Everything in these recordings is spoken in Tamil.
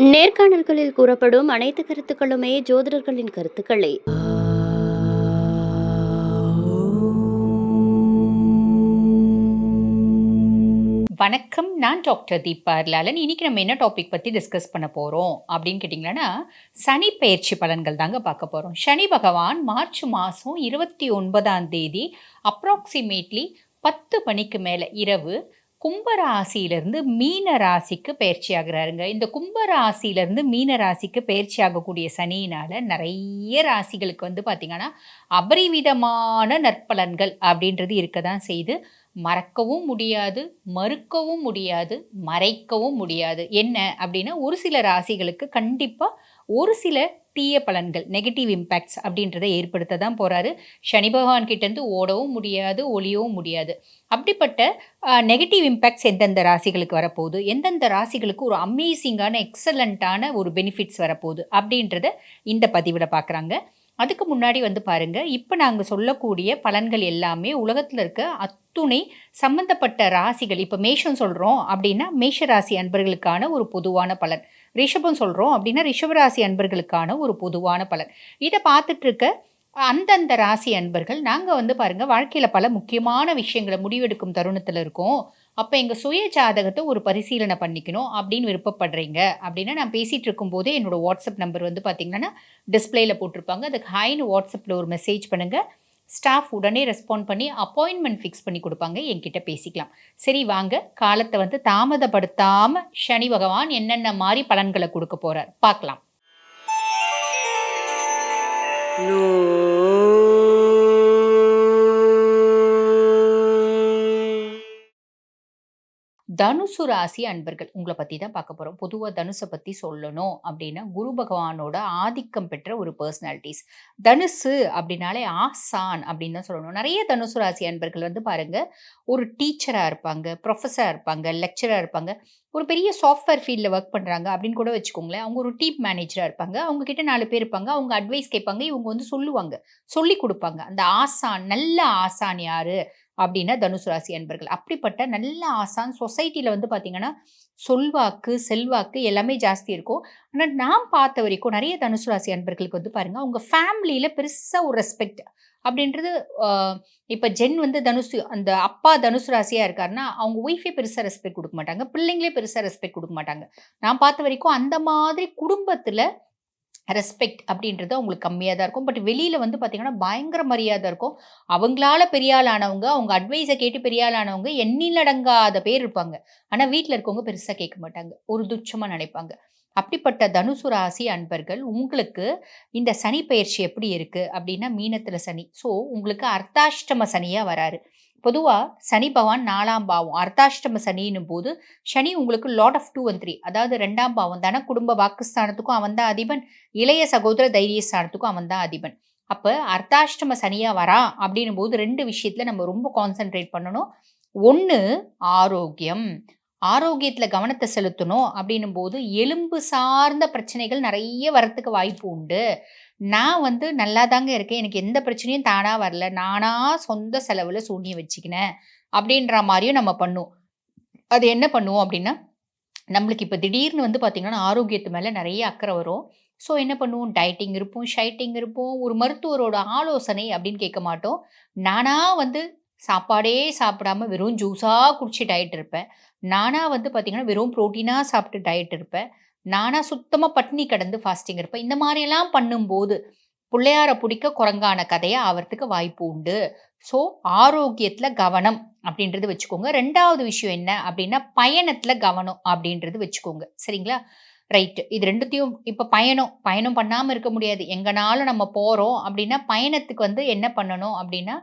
நேர்காணல்களில் கூறப்படும் அனைத்து கருத்துக்களுமே ஜோதிடர்களின் கருத்துக்களே. வணக்கம் நான் டாக்டர் தீபா லாலன் இன்னைக்கு நம்ம என்ன டாபிக் பற்றி டிஸ்கஸ் பண்ண போகிறோம் அப்படின்னு கேட்டிங்கன்னா சனி பயிற்சி பலன்கள் தாங்க பார்க்க போகிறோம் சனி பகவான் மார்ச் மாதம் இருபத்தி ஒன்பதாம் தேதி அப்ராக்சிமேட்லி பத்து மணிக்கு மேலே இரவு கும்பராசியிலிருந்து மீன ராசிக்கு பயிற்சி ஆகுறாருங்க இந்த கும்பராசியிலிருந்து மீன ராசிக்கு பயிற்சி ஆகக்கூடிய சனியினால் நிறைய ராசிகளுக்கு வந்து பார்த்திங்கன்னா அபரிவிதமான நற்பலன்கள் அப்படின்றது இருக்க தான் செய்து மறக்கவும் முடியாது மறுக்கவும் முடியாது மறைக்கவும் முடியாது. என்ன அப்படின்னா ஒரு சில ராசிகளுக்கு கண்டிப்பாக ஒரு சில தீய பலன்கள் நெகட்டிவ் இம்பேக்ட்ஸ் அப்படின்றத ஏற்படுத்த தான் போகிறாரு சனி பகவான் கிட்டேருந்து ஓடவும் முடியாது ஒளியவும் முடியாது. அப்படிப்பட்ட நெகட்டிவ் இம்பேக்ட்ஸ் எந்தெந்த ராசிகளுக்கு வரப்போகுது? எந்தெந்த ராசிகளுக்கு ஒரு அமேசிங்கான எக்ஸலண்ட்டான ஒரு பெனிஃபிட்ஸ் வரப்போகுது? அப்படின்றத இந்த பதிவில் பார்க்குறாங்க அதுக்கு முன்னாடி வந்து பாருங்க இப்போ நாங்கள் சொல்லக்கூடிய பலன்கள் எல்லாமே உலகத்தில் இருக்க அத்துணை சம்பந்தப்பட்ட ராசிகள் இப்போ மேஷம் சொல்கிறோம் அப்படின்னா மேஷ ராசி அன்பர்களுக்கான ஒரு பொதுவான பலன். ரிஷபம் சொல்கிறோம் அப்படின்னா ரிஷபராசி அன்பர்களுக்கான ஒரு பொதுவான பலன். இதை பார்த்துட்டு இருக்க அந்தந்த ராசி அன்பர்கள் நாங்கள் வந்து பாருங்கள் வாழ்க்கையில் பல முக்கியமான விஷயங்களை முடிவெடுக்கும் தருணத்தில் இருக்கோம். அப்போ எங்கள் சுய ஜாதகத்தை ஒரு பரிசீலனை பண்ணிக்கணும் அப்படின்னு விருப்பப்படுறீங்க. அப்படின்னா நான் பேசிகிட்டு இருக்கும்போதே என்னோடய வாட்ஸ்அப் நம்பர் வந்து பார்த்திங்கன்னா டிஸ்பிளேயில் போட்டிருப்பாங்க. அதுக்கு ஹைன்னு வாட்ஸ்அப்பில் ஒரு மெசேஜ் பண்ணுங்கள் ஸ்டாஃப் உடனே ரெஸ்பாண்ட் பண்ணி அப்பாயின்மெண்ட் ஃபிக்ஸ் பண்ணி கொடுப்பாங்க. என்கிட்ட பேசிக்கலாம். சரி வாங்க. காலத்தை வந்து தாமதப்படுத்தாமல் சனி பகவான் என்னென்ன மாதிரி பலன்களை கொடுக்க போகிறார் பார்க்கலாம். தனுசு ராசி அன்பர்கள் உங்களை பற்றி தான் பார்க்க போகிறோம் பொதுவாக தனுசை பற்றி சொல்லணும் அப்படின்னா குரு பகவானோட ஆதிக்கம் பெற்ற ஒரு பர்சனாலிட்டிஸ் தனுசு அப்படின்னாலே ஆசான் அப்படின்னு தான் சொல்லணும். நிறைய தனுசு ராசி அன்பர்கள் வந்து பாருங்கள் ஒரு டீச்சராக இருப்பாங்க ப்ரொஃபஸராக இருப்பாங்க லெக்சராக இருப்பாங்க. ஒரு பெரிய சாஃப்ட்வேர் ஃபீல்டில் ஒர்க் பண்ணுறாங்க அப்படின்னு கூட வச்சுக்கோங்களேன் அவங்க ஒரு டீம் மேனேஜராக இருப்பாங்க. அவங்க கிட்ட நாலு பேர் இருப்பாங்க அவங்க அட்வைஸ் கேட்பாங்க இவங்க வந்து சொல்லுவாங்க சொல்லி கொடுப்பாங்க. அந்த ஆசான் நல்ல ஆசான் யார்? அப்படின்னா தனுசு ராசி அன்பர்கள். அப்படிப்பட்ட நல்ல ஆசான் சொசைட்டியில் வந்து பார்த்தீங்கன்னா சொல்வாக்கு செல்வாக்கு எல்லாமே ஜாஸ்தி இருக்கும். ஆனால் நான் பார்த்த வரைக்கும் நிறைய தனுசு ராசி அன்பர்களுக்கு வந்து பாருங்கள் அவங்க ஃபேமிலியில் பெருசாக ஒரு ரெஸ்பெக்ட் அப்படின்றது இப்போ ஜென் வந்து தனுசு அந்த அப்பா தனுசு ராசியாக இருக்காருன்னா அவங்க ஒய்ஃபே பெருசாக ரெஸ்பெக்ட் கொடுக்க மாட்டாங்க. பிள்ளைங்களே பெருசாக ரெஸ்பெக்ட் கொடுக்க மாட்டாங்க. நான் பார்த்த வரைக்கும் அந்த மாதிரி குடும்பத்தில் ரெஸ்பெக்ட் அப்படின்றது அவங்களுக்கு கம்மியாக தான் இருக்கும். பட் வெளியில் வந்து பார்த்திங்கன்னா பயங்கர மரியாதை இருக்கும். அவங்களால பெரியாளானவங்க அவங்க அட்வைஸை கேட்டு பெரியாளானவங்க எண்ணிலடங்காத பேர் இருப்பாங்க. ஆனால் வீட்டில் இருக்கவங்க பெருசாக கேட்க மாட்டாங்க. ஒரு துச்சமாக நினைப்பாங்க. அப்படிப்பட்ட தனுசு ராசி அன்பர்கள் உங்களுக்கு இந்த சனி பயிற்சி எப்படி இருக்குது அப்படின்னா மீனத்தில் சனி. ஸோ உங்களுக்கு அர்த்தாஷ்டம சனியாக வராரு. பொதுவாக சனி பகவான் நாலாம் பாவம் அர்த்தாஷ்டம சனின்னும் போது சனி உங்களுக்கு lord of two and three அதாவது ரெண்டாம் பாவம் தானே குடும்ப வாக்குஸ்தானத்துக்கும் அவன் தான் அதிபன் இளைய சகோதர தைரியஸ்தானத்துக்கும் அவன் தான் அதிபன். அப்போ அர்த்தாஷ்டம சனியாக வரா அப்படின்னும் போது ரெண்டு விஷயத்தில் நம்ம ரொம்ப கான்சென்ட்ரேட் பண்ணணும். ஒன்று ஆரோக்கியம். ஆரோக்கியத்தில் கவனத்தை செலுத்தணும் அப்படின்னும் போது எலும்பு சார்ந்த பிரச்சனைகள் நிறைய வரத்துக்கு வாய்ப்பு உண்டு. நான் வந்து நல்லா தாங்க இருக்கேன். எனக்கு எந்த பிரச்சனையும் தானாக வரல. நானாக சொந்த செலவில் சூனியம் வச்சுக்கினேன். அப்படின்ற மாதிரியும் நம்ம பண்ணுவோம். அது என்ன பண்ணுவோம் அப்படின்னா நம்மளுக்கு இப்போ திடீர்னு வந்து பார்த்திங்கன்னா ஆரோக்கியத்து மேலே நிறைய அக்கறை வரும். ஸோ என்ன பண்ணுவோம்? டயட்டிங் இருப்போம் ஷைட்டிங் இருப்போம். ஒரு மருத்துவரோட ஆலோசனை அப்படின்னு கேட்க மாட்டோம். நானாக வந்து சாப்பாடே சாப்பிடாம வெறும் ஜூஸாக குடிச்சு டயட் இருப்பேன். நானாக வந்து பார்த்திங்கன்னா வெறும் ப்ரோட்டீனாக சாப்பிட்டு டயட் இருப்பேன். நானாக சுத்தமாக பட்னி கடந்து ஃபாஸ்டிங் இருப்பேன். இந்த மாதிரியெல்லாம் பண்ணும்போது பிள்ளையார பிடிக்க குரங்கான கதையை ஆகிறதுக்கு வாய்ப்பு உண்டு. ஸோ ஆரோக்கியத்தில் கவனம் அப்படின்றது வச்சுக்கோங்க. ரெண்டாவது விஷயம் என்ன அப்படின்னா பயணத்தில் கவனம் அப்படின்றது வச்சுக்கோங்க. சரிங்களா? ரைட்டு இது ரெண்டுத்தையும் இப்போ பயணம் பயணம் பண்ணாமல் இருக்க முடியாது. எங்கனாலும் நம்ம போகிறோம் அப்படின்னா பயணத்துக்கு வந்து என்ன பண்ணணும் அப்படின்னா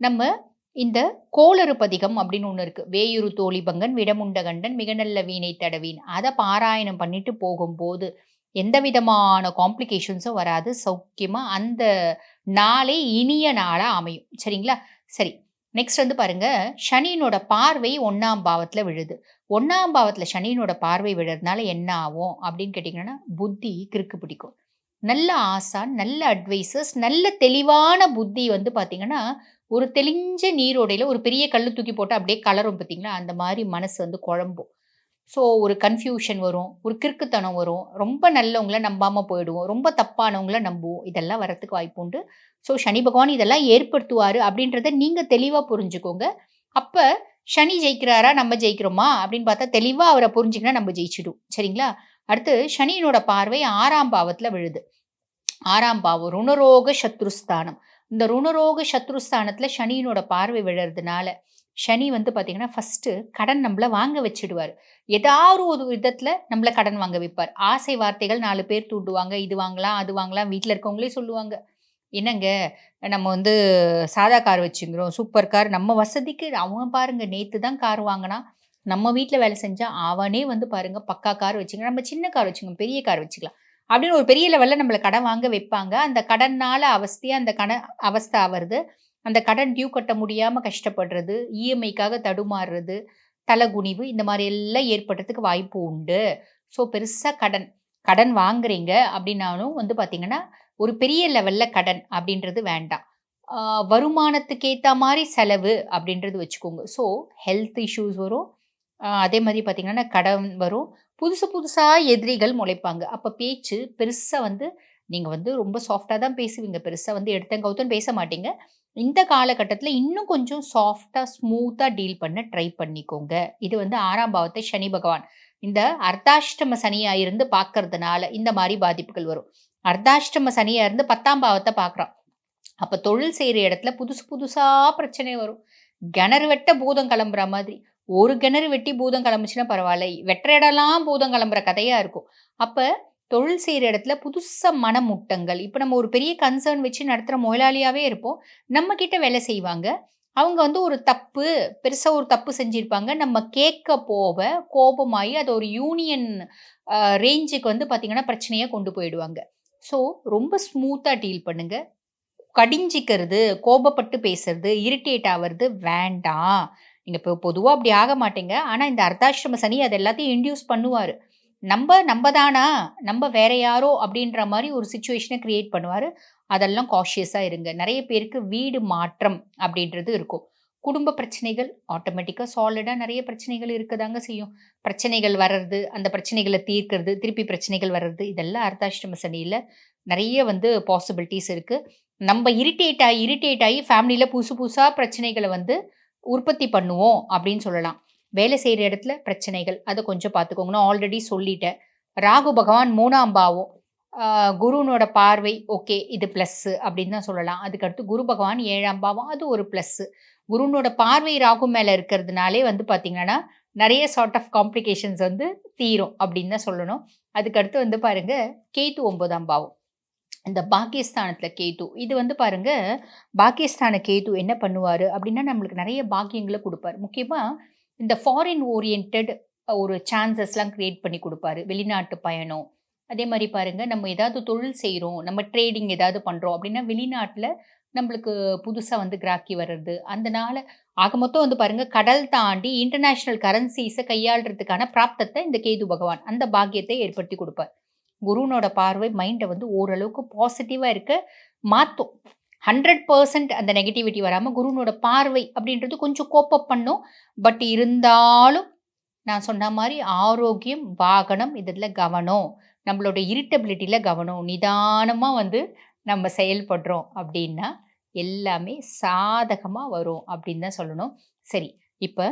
நம்ம இந்த கோளறு பதிகம் அப்படின்னு ஒன்று இருக்குது வேயுரு தோழிபங்கன் விடமுண்டகண்டன் மிக நல்ல வீணை தடவீன். அதை பாராயணம் பண்ணிட்டு போகும்போது எந்த விதமான காம்ப்ளிகேஷன்ஸும் வராது. சௌக்கியமாக அந்த நாளே இனிய நாளாக அமையும். சரிங்களா? சரி. நெக்ஸ்ட் வந்து பாருங்க. சனியினோட பார்வை ஒன்றாம் பாவத்தில் விழுது. ஒன்றாம் பாவத்தில் சனியினோட பார்வை விழுறதுனால என்ன ஆகும் அப்படின்னு கேட்டிங்கன்னா புத்தி கிறுக்கு பிடிக்கும். நல்ல ஆசான் நல்ல அட்வைசர்ஸ் நல்ல தெளிவான புத்தி வந்து பார்த்திங்கன்னா ஒரு தெளிஞ்ச நீரோடையில் ஒரு பெரிய கல் தூக்கி போட்டால் அப்படியே கலரும் பார்த்தீங்களா? அந்த மாதிரி மனசு வந்து குழம்பும். ஸோ ஒரு கன்ஃபியூஷன் வரும் ஒரு கிறுக்குத்தனம் வரும். ரொம்ப நல்லவங்கள நம்பாமல் போயிடுவோம். ரொம்ப தப்பானவங்கள நம்புவோம். இதெல்லாம் வரத்துக்கு வாய்ப்பு உண்டு. ஸோ சனி பகவான் இதெல்லாம் ஏற்படுத்துவார் அப்படின்றத நீங்கள் தெளிவாக புரிஞ்சுக்கோங்க. அப்போ சனி ஜெயிக்கிறாரா? நம்ம ஜெயிக்கிறோமா? அப்படின்னு பார்த்தா தெளிவாக அவரை புரிஞ்சுக்கினா நம்ம ஜெயிச்சிடும். சரிங்களா? அடுத்து சனியினோட பார்வை ஆறாம் பாவத்தில் விழுது. ஆறாம் பாவம் ருணரோக சத்ருஸ்தானம். இந்த ருணரோக சத்ருஸ்தானத்தில் சனியினோட பார்வை விழுறதுனால சனி வந்து பார்த்தீங்கன்னா ஃபஸ்ட்டு கடன் நம்மளை வாங்க வச்சிடுவார். ஏதாவது ஒரு விதத்தில் நம்மளை கடன் வாங்க வைப்பார். ஆசை வார்த்தைகள் நாலு பேர் தூண்டுவாங்க. இது வாங்கலாம் அது வாங்கலாம் வீட்டில் இருக்கவங்களே சொல்லுவாங்க. என்னங்க? நம்ம வந்து சாதா கார் வச்சுங்கிறோம் சூப்பர் கார் நம்ம வசதிக்கு அவன் பாருங்க நேற்று தான் கார் வாங்கினா நம்ம வீட்டில் வேலை செஞ்சால் அவனே வந்து பாருங்கள் பக்கா கார் வச்சுங்க நம்ம சின்ன கார் வச்சுக்கோங்க பெரிய கார் வச்சுக்கலாம். அப்படின்னு ஒரு பெரிய லெவலில் நம்மளை கடன் வாங்க வைப்பாங்க. அந்த கடன்னால அவஸ்தையாக அந்த கடன் அவஸ்தை வருது அந்த கடன் டியூ கட்ட முடியாமல் கஷ்டப்படுறது இஎம்ஐக்காக தடுமாறுறது தலைகுனிவு இந்த மாதிரி எல்லாம் ஏற்படுறதுக்கு வாய்ப்பு உண்டு. ஸோ பெருசாக கடன் கடன் வாங்குறீங்க அப்படின்னாலும் வந்து பார்த்தீங்கன்னா ஒரு பெரிய லெவலில் கடன் அப்படின்றது வேண்டாம். வருமானத்துக்கு ஏற்ற மாதிரி செலவு அப்படின்றது வச்சுக்கோங்க. ஸோ ஹெல்த் இஷ்யூஸ் வரும். அதே மாதிரி பார்த்திங்கன்னா கடன் வரும். புதுசு புதுசாக எதிரிகள் முளைப்பாங்க. அப்போ பேச்சு பெருசாக வந்து நீங்கள் வந்து ரொம்ப சாஃப்டாக தான் பேசுவீங்க. பெருசாக வந்து எடுத்தங்கவுத்தன்னு பேச மாட்டீங்க. இந்த காலகட்டத்தில் இன்னும் கொஞ்சம் சாஃப்டாக ஸ்மூத்தாக டீல் பண்ண ட்ரை பண்ணிக்கோங்க. இது வந்து ஆறாம் பாவத்தை சனி பகவான். இந்த அர்த்தாஷ்டம சனியாக இருந்து பார்க்கறதுனால இந்த மாதிரி பாதிப்புகள் வரும். அர்த்தாஷ்டம சனியாக இருந்து பத்தாம் பாவத்தை பார்க்குறான் அப்போ தொழில் செய்கிற இடத்துல புதுசு புதுசாக பிரச்சனை வரும். கிணறு வெட்ட பூதம் கிளம்புற மாதிரி. ஒரு கிணறு வெட்டி பூதம் கிளம்புச்சுன்னா பரவாயில்ல. வெற்ற இடம்லாம் பூதம் கிளம்புற கதையாக இருக்கும். அப்போ தொழில் செய்கிற இடத்துல புதுசாக மனமுட்டங்கள் இப்போ நம்ம ஒரு பெரிய கன்சர்ன் வச்சு நடத்துகிற முதலாளியாகவே இருப்போம். நம்மக்கிட்ட வேலை செய்வாங்க. அவங்க வந்து ஒரு தப்பு பெருசாக ஒரு தப்பு செஞ்சுருப்பாங்க. நம்ம கேட்க போக கோபமாகி அது ஒரு யூனியன் ரேஞ்சுக்கு வந்து பார்த்திங்கன்னா பிரச்சனையை கொண்டு போயிடுவாங்க. ஸோ ரொம்ப ஸ்மூத்தாக டீல் பண்ணுங்கள் கடிஞ்சிக்கிறது கோபப்பட்டு பேசுறது இரிட்டேட் ஆகிறது வேண்டாம். நீங்கள் இப்போ பொதுவாக அப்படி ஆக மாட்டீங்க. ஆனால் இந்த அர்த்தாஷ்டம சனி அது எல்லாத்தையும் இன்டியூஸ் பண்ணுவார் நம்ம நம்ம தானா? நம்ப வேற யாரோ அப்படின்ற மாதிரி ஒரு சுச்சுவேஷனை க்ரியேட் பண்ணுவார் அதெல்லாம் காஷியஸாக இருங்க. நிறைய பேருக்கு வீடு மாற்றம் அப்படின்றது இருக்கும். குடும்ப பிரச்சனைகள் ஆட்டோமேட்டிக்காக சாலிடாக நிறைய பிரச்சனைகள் இருக்கதாங்க செய்யும். பிரச்சனைகள் வர்றது, அந்த பிரச்சனைகளை தீர்க்கிறது, திருப்பி பிரச்சனைகள் வர்றது, இதெல்லாம் அர்த்தாஷ்டம சனியில் நிறைய வந்து பாசிபிலிட்டிஸ் இருக்குது நம்ம இரிட்டேட் ஆகி இரிட்டேட் ஆகி ஃபேமிலியில் புதுசு புதுசாக பிரச்சனைகளை வந்து உற்பத்தி பண்ணுவோம் அப்படின்னு சொல்லலாம். வேலை செய்கிற இடத்துல பிரச்சனைகள். அதை கொஞ்சம் பார்த்துக்கோங்க. நான் ஆல்ரெடி சொல்லிட்டேன். ராகு பகவான் மூணாம் பாவம். குருனோட பார்வை ஓகே. இது ப்ளஸ்ஸு அப்படின்னு தான் சொல்லலாம். அதுக்கடுத்து குரு பகவான் ஏழாம் பாவம். அது ஒரு ப்ளஸ்ஸு குருனோட பார்வை ராகு மேலே இருக்கிறதுனாலே வந்து பார்த்தீங்கன்னா, நிறைய சார்ட் ஆஃப் காம்ப்ளிகேஷன்ஸ் வந்து தீரும் அப்படின்னு தான் சொல்லணும். அதுக்கடுத்து வந்து பாருங்க, கேத்து 9ஆம் பாவம். இந்த பாகிஸ்தானத்தில் கேது. இது வந்து பாருங்க, பாக்கியஸ்தான கேது என்ன பண்ணுவார் அப்படின்னா, நம்மளுக்கு நிறைய பாக்கியங்களை கொடுப்பார் முக்கியமாக இந்த ஃபாரின் ஓரியன்ட் ஒரு சான்சஸ்லாம் க்ரியேட் பண்ணி கொடுப்பாரு வெளிநாட்டு பயணம். அதே மாதிரி பாருங்கள் நம்ம ஏதாவது தொழில் செய்கிறோம் நம்ம ட்ரேடிங் ஏதாவது பண்ணுறோம் அப்படின்னா, வெளிநாட்டில் நம்மளுக்கு புதுசாக வந்து கிராக்கி வர்றது. அதனால ஆக மொத்தம் வந்து பாருங்க, கடல் தாண்டி இன்டர்நேஷ்னல் கரன்சிஸை கையாளுறதுக்கான பிராப்தத்தை இந்த கேது பகவான், அந்த பாக்கியத்தை ஏற்படுத்தி கொடுப்பார் குருனோட பார்வை மைண்டை வந்து ஓரளவுக்கு பாசிட்டிவாக இருக்க மாற்றும் ஹண்ட்ரட் பர்சன்ட் அந்த நெகட்டிவிட்டி வராமல் குருனோட பார்வை அப்படின்றது கொஞ்சம் கோப்பப் பண்ணும். பட் இருந்தாலும், நான் சொன்ன மாதிரி ஆரோக்கியம், வாகனம் இதில் கவனம். நம்மளோட இரிட்டபிலிட்டியில் கவனம். நிதானமாக வந்து நம்ம செயல்படுறோம் அப்படின்னா, எல்லாமே சாதகமாக வரும் அப்படின்னு தான் சொல்லணும். சரி, இப்போ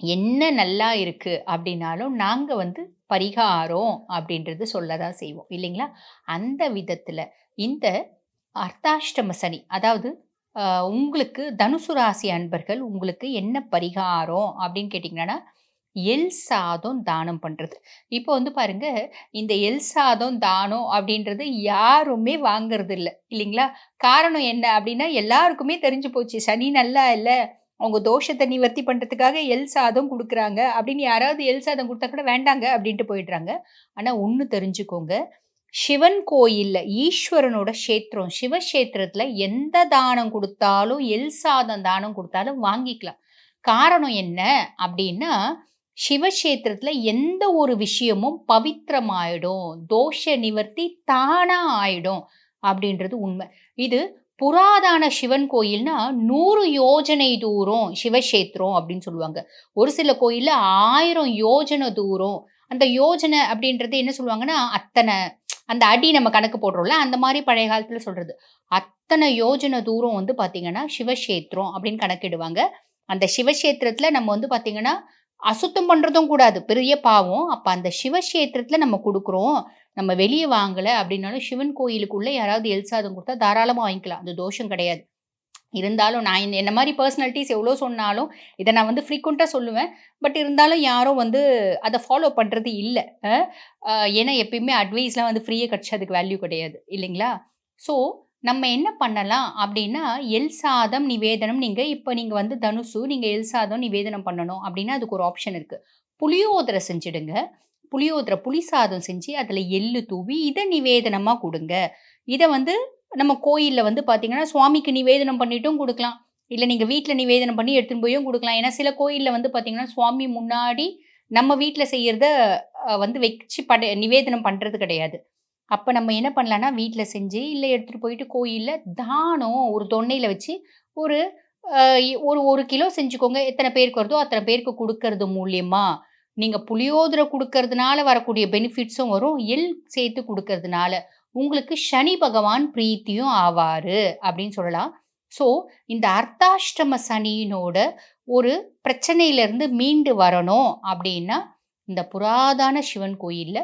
என்ன நல்லா இருக்குது அப்படின்னாலும், நாங்கள் வந்து பரிகாரம் அப்படின்றது சொல்ல தான் செய்வோம். இல்லைங்களா? அந்த விதத்தில் இந்த அர்த்தாஷ்டம சனி, அதாவது உங்களுக்கு தனுசு ராசி அன்பர்கள் உங்களுக்கு என்ன பரிகாரம் அப்படின்னு கேட்டிங்கன்னா எல் சாதம் தானம் பண்ணுறது இப்போ வந்து பாருங்க, இந்த எல் சாதம் தானம் அப்படின்றது யாருமே வாங்குறதில்ல. இல்லைங்களா? காரணம் என்ன அப்படின்னா, எல்லாருக்குமே தெரிஞ்சு போச்சு. சனி நல்லா இல்லை அவங்க தோஷத்தை நிவர்த்தி பண்ணுறதுக்காக எல் சாதம் கொடுக்குறாங்க அப்படின்னு யாராவது எல் சாதம் கொடுத்தா கூட வேண்டாங்க அப்படின்ட்டு போயிடுறாங்க. ஆனால் ஒன்று தெரிஞ்சுக்கோங்க. சிவன் கோயிலில் ஈஸ்வரனோட க்ஷேத்திரம், சிவக்ஷேத்திரத்தில் எந்த தானம் கொடுத்தாலும் எல் சாதம் தானம் கொடுத்தாலும் வாங்கிக்கலாம். காரணம் என்ன அப்படின்னா, சிவக்ஷேத்திரத்தில் எந்த ஒரு விஷயமும் பவித்திரமாயிடும். தோஷ நிவர்த்தி தானா ஆயிடும் அப்படின்றது உண்மை இது புராதான சிவன் கோயில்னா நூறு யோஜனை தூரம் சிவக்ஷேத்திரம் அப்படின்னு சொல்லுவாங்க. ஒரு சில கோயிலில் ஆயிரம் யோஜனை தூரம். அந்த யோஜனை அப்படின்றது என்ன சொல்லுவாங்கன்னா அத்தனை அந்த அடி நம்ம கணக்கு போடுறோம்ல அந்த மாதிரி பழைய காலத்தில் சொல்கிறது அத்தனை யோஜனை தூரம் வந்து பாத்தீங்கன்னா சிவக்ஷேத்திரம் அப்படின்னு கணக்கிடுவாங்க. அந்த சிவக்ஷேத்திரத்தில் நம்ம வந்து பார்த்திங்கன்னா அசுத்தம் பண்ணுறதும் கூடாது. பெரிய பாவம். அப்போ அந்த சிவக்ஷேத்திரத்தில் நம்ம கொடுக்குறோம். நம்ம வெளியே வாங்கலை அப்படின்னாலும் சிவன் கோயிலுக்குள்ளே யாராவது எல் சாதம் கொடுத்தா தாராளமாக வாங்கிக்கலாம். அது தோஷம் கிடையாது. இருந்தாலும் நான் என்ன மாதிரி பர்சனாலிட்டிஸ் எவ்வளோ சொன்னாலும் இதை நான் வந்து ஃப்ரீக்வெண்ட்டாக சொல்லுவேன். பட் இருந்தாலும் யாரும் வந்து அதை ஃபாலோ பண்ணுறது இல்லை. ஏன்னா எப்பயுமே அட்வைஸ்லாம் வந்து ஃப்ரீயாக கிடச்சி அதுக்கு வேல்யூ கிடையாது. இல்லைங்களா? ஸோ நம்ம என்ன பண்ணலாம் அப்படின்னா எல் சாதம் நிவேதனம் நீங்கள் இப்போ நீங்கள் வந்து தனுசு நீங்கள் எல் சாதம் நிவேதனம் பண்ணணும் அப்படின்னா அதுக்கு ஒரு ஆப்ஷன் இருக்குது புளியோதரை செஞ்சுடுங்க. புளியோதரை புளி சாதம் செஞ்சு அதில் எள்ளு தூவி இதை நிவேதனமாக கொடுங்க. இதை வந்து நம்ம கோயிலில் வந்து பார்த்தீங்கன்னா சுவாமிக்கு நிவேதனம் பண்ணிட்டும் கொடுக்கலாம். இல்லை நீங்கள் வீட்டில் நிவேதனம் பண்ணி எடுத்துன்னு போயும் கொடுக்கலாம். ஏன்னா சில கோயிலில் வந்து பார்த்தீங்கன்னா சுவாமி முன்னாடி நம்ம வீட்டில் செய்கிறத வந்து வச்சு பட நிவேதனம் பண்ணுறது கிடையாது. அப்போ நம்ம என்ன பண்ணலான்னா வீட்டில் செஞ்சு இல்லை எடுத்துகிட்டு போயிட்டு கோயிலில் தானம் ஒரு தொன்னையில் வச்சு ஒரு ஒரு ஒரு கிலோ செஞ்சுக்கோங்க. எத்தனை பேருக்கு வருதோ அத்தனை பேருக்கு கொடுக்கறது மூலியமாக நீங்கள் புளியோதரை கொடுக்கறதுனால வரக்கூடிய பெனிஃபிட்ஸும் வரும். எல் சேர்த்து கொடுக்கறதுனால உங்களுக்கு சனி பகவான் பிரீத்தியும் ஆவார் அப்படின்னு சொல்லலாம். ஸோ இந்த அர்த்தாஷ்டம சனியினோட ஒரு பிரச்சனையிலேருந்து மீண்டு வரணும் அப்படின்னா இந்த புராதான சிவன் கோயிலில்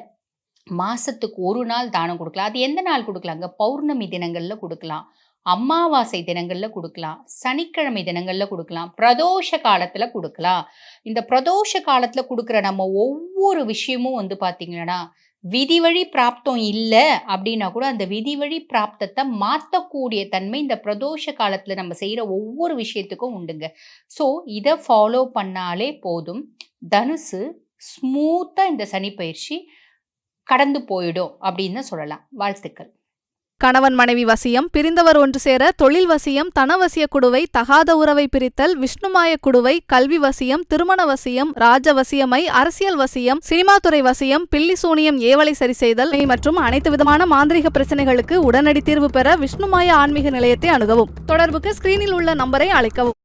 மாதத்துக்கு ஒரு நாள் தானம் கொடுக்கலாம். அது எந்த நாள் கொடுக்கலாங்க பௌர்ணமி தினங்களில் கொடுக்கலாம். அமாவாசை தினங்களில் கொடுக்கலாம். சனிக்கிழமை தினங்களில் கொடுக்கலாம். பிரதோஷ காலத்தில் கொடுக்கலாம். இந்த பிரதோஷ காலத்தில் கொடுக்குற நம்ம ஒவ்வொரு விஷயமும் வந்து பார்த்திங்கன்னா விதி வழி பிராப்தம் இல்லை அப்படின்னா கூட அந்த விதி வழி பிராப்தத்தை மாற்றக்கூடிய தன்மை இந்த பிரதோஷ காலத்தில் நம்ம செய்கிற ஒவ்வொரு விஷயத்துக்கும் உண்டுங்க. ஸோ இதை ஃபாலோ பண்ணாலே போதும். தனுசு ஸ்மூத்தாக இந்த சனி பயிற்சி கடந்து போயிடும் அப்படின்னு சொல்லலாம். வாழ்த்துக்கள். கணவன் மனைவி வசியம் பிரிந்தவர் ஒன்று சேர தொழில் வசியம் தனவசிய குடுவை தகாத உறவை பிரித்தல் விஷ்ணுமாய குடுவை கல்வி வசியம் திருமண வசியம் ராஜ வசியமை அரசியல் வசியம் சினிமா துறை வசியம் பில்லி சூனியம் ஏவலை சரி செய்தல் மற்றும் அனைத்து விதமான மாந்திரிக பிரச்சனைகளுக்கு உடனடி தீர்வு பெற விஷ்ணுமாய ஆன்மீக நிலையத்தை அணுகவும். தொடர்புக்கு ஸ்கிரீனில் உள்ள நம்பரை அழைக்கவும்.